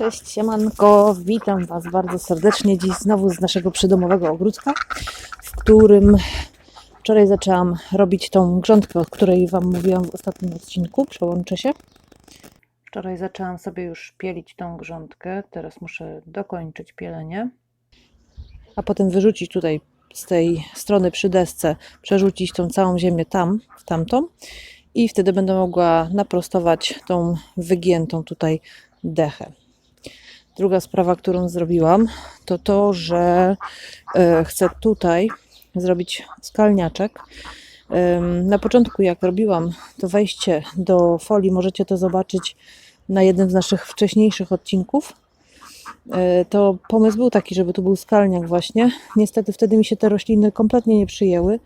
Cześć, siemanko, witam Was bardzo serdecznie dziś znowu z naszego przydomowego ogródka, w którym wczoraj zaczęłam robić tą grządkę, o której Wam mówiłam w ostatnim odcinku, przełączę się. Wczoraj zaczęłam sobie już pielić tą grządkę, teraz muszę dokończyć pielenie, a potem wyrzucić tutaj z tej strony przy desce, przerzucić tą całą ziemię tam, w tamtą i wtedy będę mogła naprostować tą wygiętą tutaj dechę. Druga sprawa, którą zrobiłam, to to, że e, chcę tutaj zrobić skalniaczek. Na początku, jak robiłam to wejście do folii, możecie to zobaczyć na jednym z naszych wcześniejszych odcinków. E, To pomysł był taki, żeby tu był skalniak właśnie. Niestety wtedy mi się te rośliny kompletnie nie przyjęły.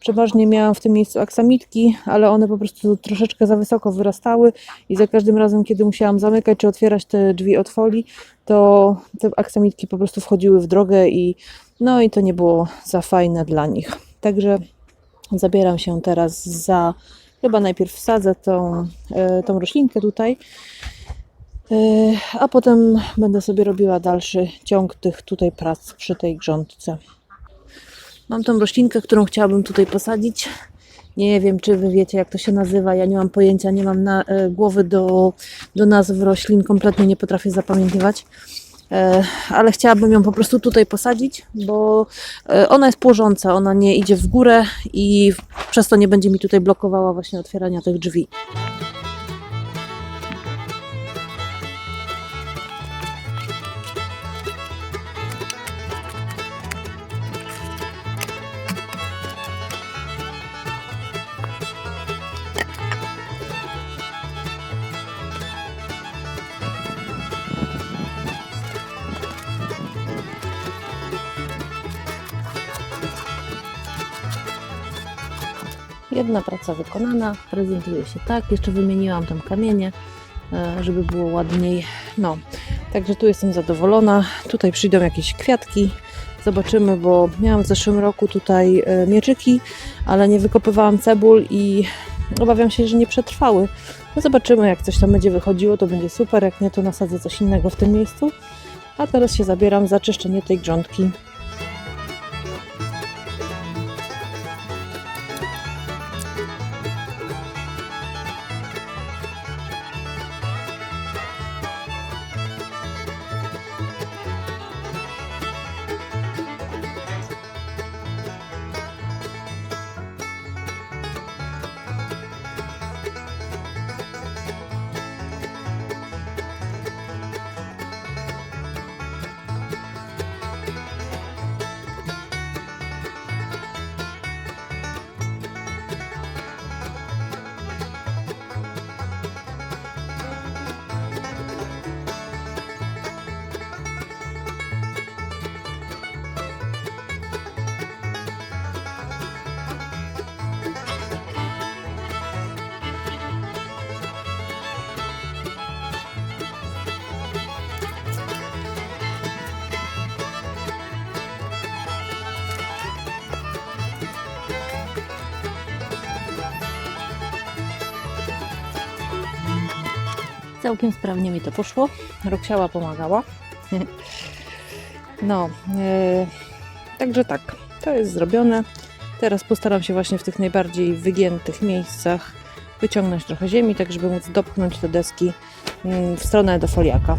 Przeważnie miałam w tym miejscu aksamitki, ale one po prostu troszeczkę za wysoko wyrastały i za każdym razem, kiedy musiałam zamykać czy otwierać te drzwi od folii, to te aksamitki po prostu wchodziły w drogę i no i to nie było za fajne dla nich. Także zabieram się teraz za, chyba najpierw wsadzę tą, e, tą roślinkę tutaj, e, a potem będę sobie robiła dalszy ciąg tych tutaj prac przy tej grządce. Mam tą roślinkę, którą chciałabym tutaj posadzić. Nie wiem, czy wy wiecie, jak to się nazywa. Ja nie mam pojęcia, nie mam na, e, głowy do, do nazw roślin, kompletnie nie potrafię zapamiętywać. E, ale chciałabym ją po prostu tutaj posadzić, bo e, ona jest płożąca, ona nie idzie w górę i przez to nie będzie mi tutaj blokowała właśnie otwierania tych drzwi. Jedna praca wykonana, prezentuje się tak. Jeszcze wymieniłam tam kamienie, e, żeby było ładniej. No, także tu jestem zadowolona. Tutaj przyjdą jakieś kwiatki. Zobaczymy, bo miałam w zeszłym roku tutaj e, mieczyki, ale nie wykopywałam cebul i obawiam się, że nie przetrwały. No zobaczymy, jak coś tam będzie wychodziło, to będzie super. Jak nie, to nasadzę coś innego w tym miejscu. A teraz się zabieram za czyszczenie tej grządki. Całkiem sprawnie mi to poszło. Roksiała pomagała. No, e, także tak, to jest zrobione. Teraz postaram się właśnie w tych najbardziej wygiętych miejscach wyciągnąć trochę ziemi, tak żeby móc dopchnąć te deski mm, w stronę do foliaka.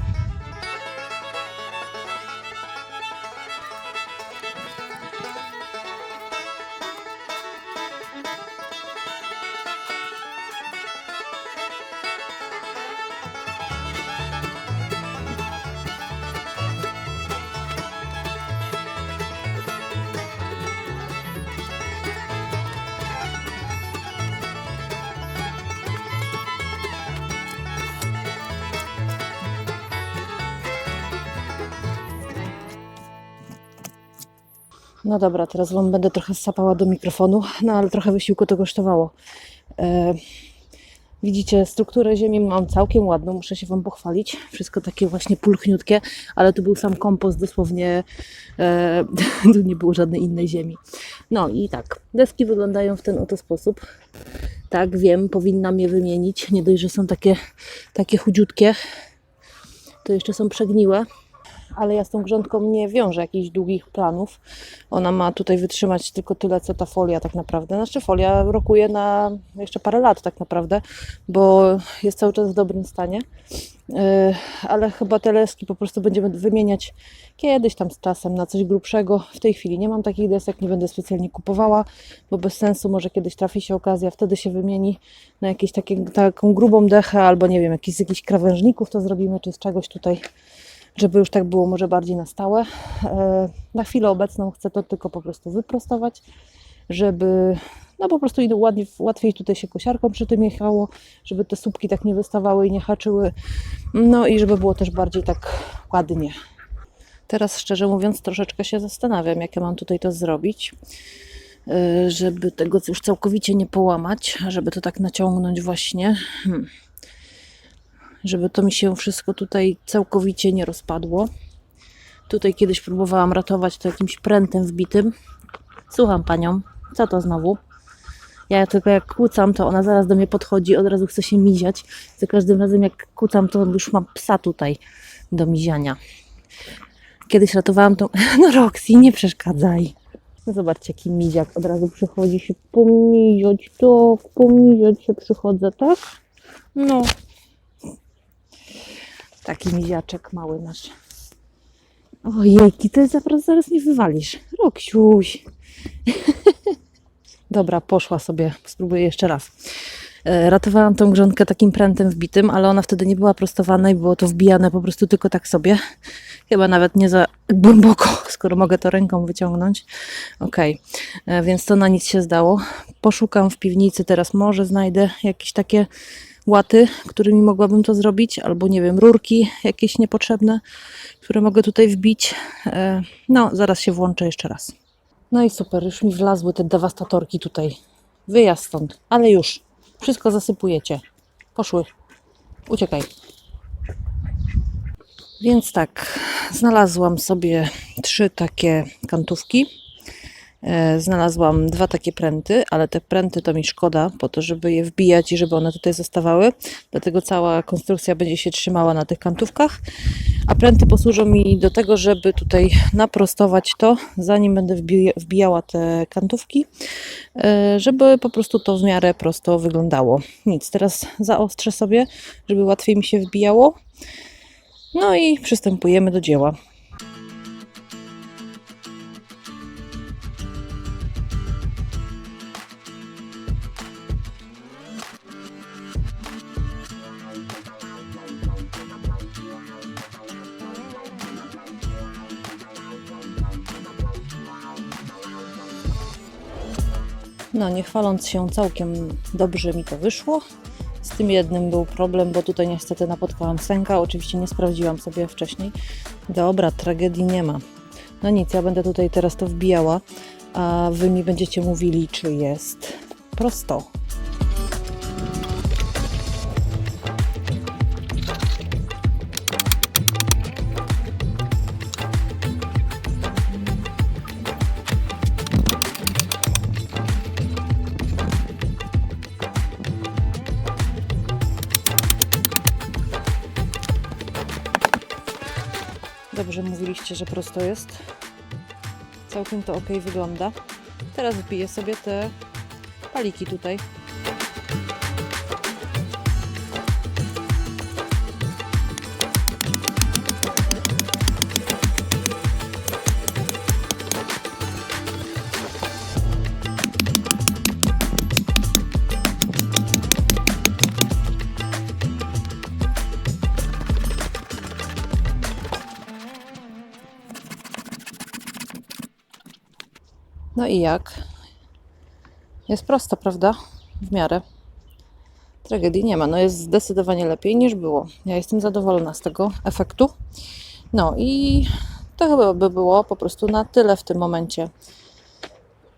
No dobra, teraz Wam będę trochę sapała do mikrofonu, no ale trochę wysiłku to kosztowało. E, widzicie, strukturę ziemi mam całkiem ładną, muszę się Wam pochwalić. Wszystko takie właśnie pulchniutkie, ale tu był sam kompost, dosłownie e, tu nie było żadnej innej ziemi. No i tak, deski wyglądają w ten oto sposób. Tak, wiem, powinnam je wymienić. Nie dość, że są takie, takie chudziutkie, To jeszcze są przegniłe, ale ja z tą grządką nie wiążę jakichś długich planów. Ona ma tutaj wytrzymać tylko tyle, co ta folia tak naprawdę. Znaczy folia rokuje na jeszcze parę lat tak naprawdę, bo jest cały czas w dobrym stanie. Yy, ale chyba te leski po prostu będziemy wymieniać kiedyś tam z czasem na coś grubszego. W tej chwili nie mam takich desek, nie będę specjalnie kupowała, bo bez sensu, może kiedyś trafi się okazja, wtedy się wymieni na jakieś takie, taką grubą dechę albo nie wiem, jakiś z jakichś krawężników to zrobimy, czy z czegoś tutaj, żeby już tak było może bardziej na stałe. E, Na chwilę obecną chcę to tylko po prostu wyprostować, żeby no po prostu ładnie, łatwiej tutaj się kosiarką przy tym jechało, żeby te słupki tak nie wystawały i nie haczyły, no i żeby było też bardziej tak ładnie. Teraz szczerze mówiąc troszeczkę się zastanawiam, jak ja mam tutaj to zrobić, yy, żeby tego już całkowicie nie połamać, żeby to tak naciągnąć właśnie. Hmm. Żeby to mi się wszystko tutaj całkowicie nie rozpadło. Tutaj kiedyś próbowałam ratować to jakimś prętem wbitym. Słucham panią, co to znowu? Ja tylko jak kłócam, to ona zaraz do mnie podchodzi, od razu chce się miziać. Za każdym razem jak kłócam, to już mam psa tutaj do miziania. Kiedyś ratowałam tą... No Roxy, nie przeszkadzaj. No zobaczcie, jaki miziak od razu przychodzi się pomiziać, tak, pomiziać się przychodzę, tak? No. Taki miziaczek mały nasz. Ojejki, ty zaraz, zaraz nie wywalisz. Roksiuś. Dobra, poszła sobie. Spróbuję jeszcze raz. E, Ratowałam tą grządkę takim prętem wbitym, ale ona wtedy nie była prostowana i było to wbijane po prostu tylko tak sobie. Chyba nawet nie za głęboko, skoro mogę to ręką wyciągnąć. Okej, E, więc to na nic się zdało. Poszukam w piwnicy, teraz może znajdę jakieś takie łaty, którymi mogłabym to zrobić, albo nie wiem, rurki jakieś niepotrzebne, które mogę tutaj wbić. E, No, zaraz się włączę jeszcze raz. No i super, już mi wlazły te dewastatorki tutaj. Wyjazd stąd, ale już. Wszystko zasypujecie. Poszły. Uciekaj. Więc tak, znalazłam sobie trzy takie kantówki. E, Znalazłam dwa takie pręty, ale te pręty to mi szkoda, po to, żeby je wbijać i żeby one tutaj zostawały. Dlatego cała konstrukcja będzie się trzymała na tych kantówkach. A pręty posłużą mi do tego, żeby tutaj naprostować to, zanim będę wbija- wbijała te kantówki, e, żeby po prostu to w miarę prosto wyglądało. Nic, teraz zaostrzę sobie, żeby łatwiej mi się wbijało. No i przystępujemy do dzieła. No, nie chwaląc się, całkiem dobrze mi to wyszło. Z tym jednym był problem, bo tutaj niestety napotkałam sęka. Oczywiście nie sprawdziłam sobie wcześniej. Dobra, tragedii nie ma. No nic, ja będę tutaj teraz to wbijała, a wy mi będziecie mówili, czy jest prosto. Dobrze mówiliście, że prosto jest. Całkiem to ok wygląda. Teraz wbiję sobie te paliki tutaj. No i jak? Jest prosto, prawda? W miarę. Tragedii nie ma. No jest zdecydowanie lepiej niż było. Ja jestem zadowolona z tego efektu. No i to chyba by było po prostu na tyle w tym momencie.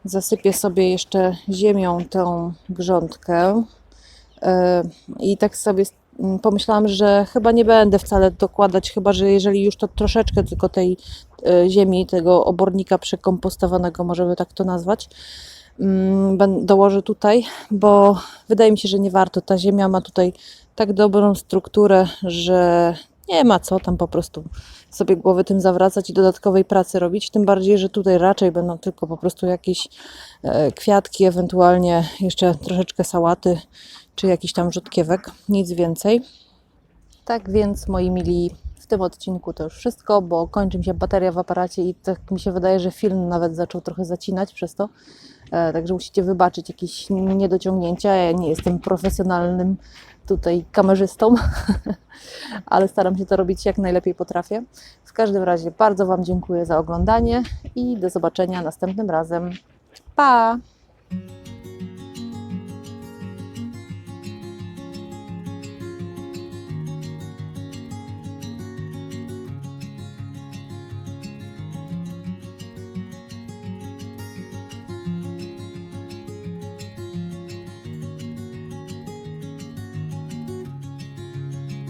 Zasypię sobie jeszcze ziemią tę grządkę. Yy, I tak sobie pomyślałam, że chyba nie będę wcale dokładać, chyba że jeżeli już to troszeczkę tylko tej e, ziemi, tego obornika przekompostowanego, możemy tak to nazwać, mm, dołożę tutaj, bo wydaje mi się, że nie warto. Ta ziemia ma tutaj tak dobrą strukturę, że nie ma co tam po prostu sobie głowy tym zawracać i dodatkowej pracy robić. Tym bardziej, że tutaj raczej będą tylko po prostu jakieś e, kwiatki, ewentualnie jeszcze troszeczkę sałaty czy jakiś tam rzutkiewek, nic więcej. Tak więc, moi mili, w tym odcinku to już wszystko, bo kończy mi się bateria w aparacie i tak mi się wydaje, że film nawet zaczął trochę zacinać przez to. E, Także musicie wybaczyć jakieś niedociągnięcia. Ja nie jestem profesjonalnym tutaj kamerzystą, ale staram się to robić jak najlepiej potrafię. W każdym razie bardzo Wam dziękuję za oglądanie i do zobaczenia następnym razem. Pa!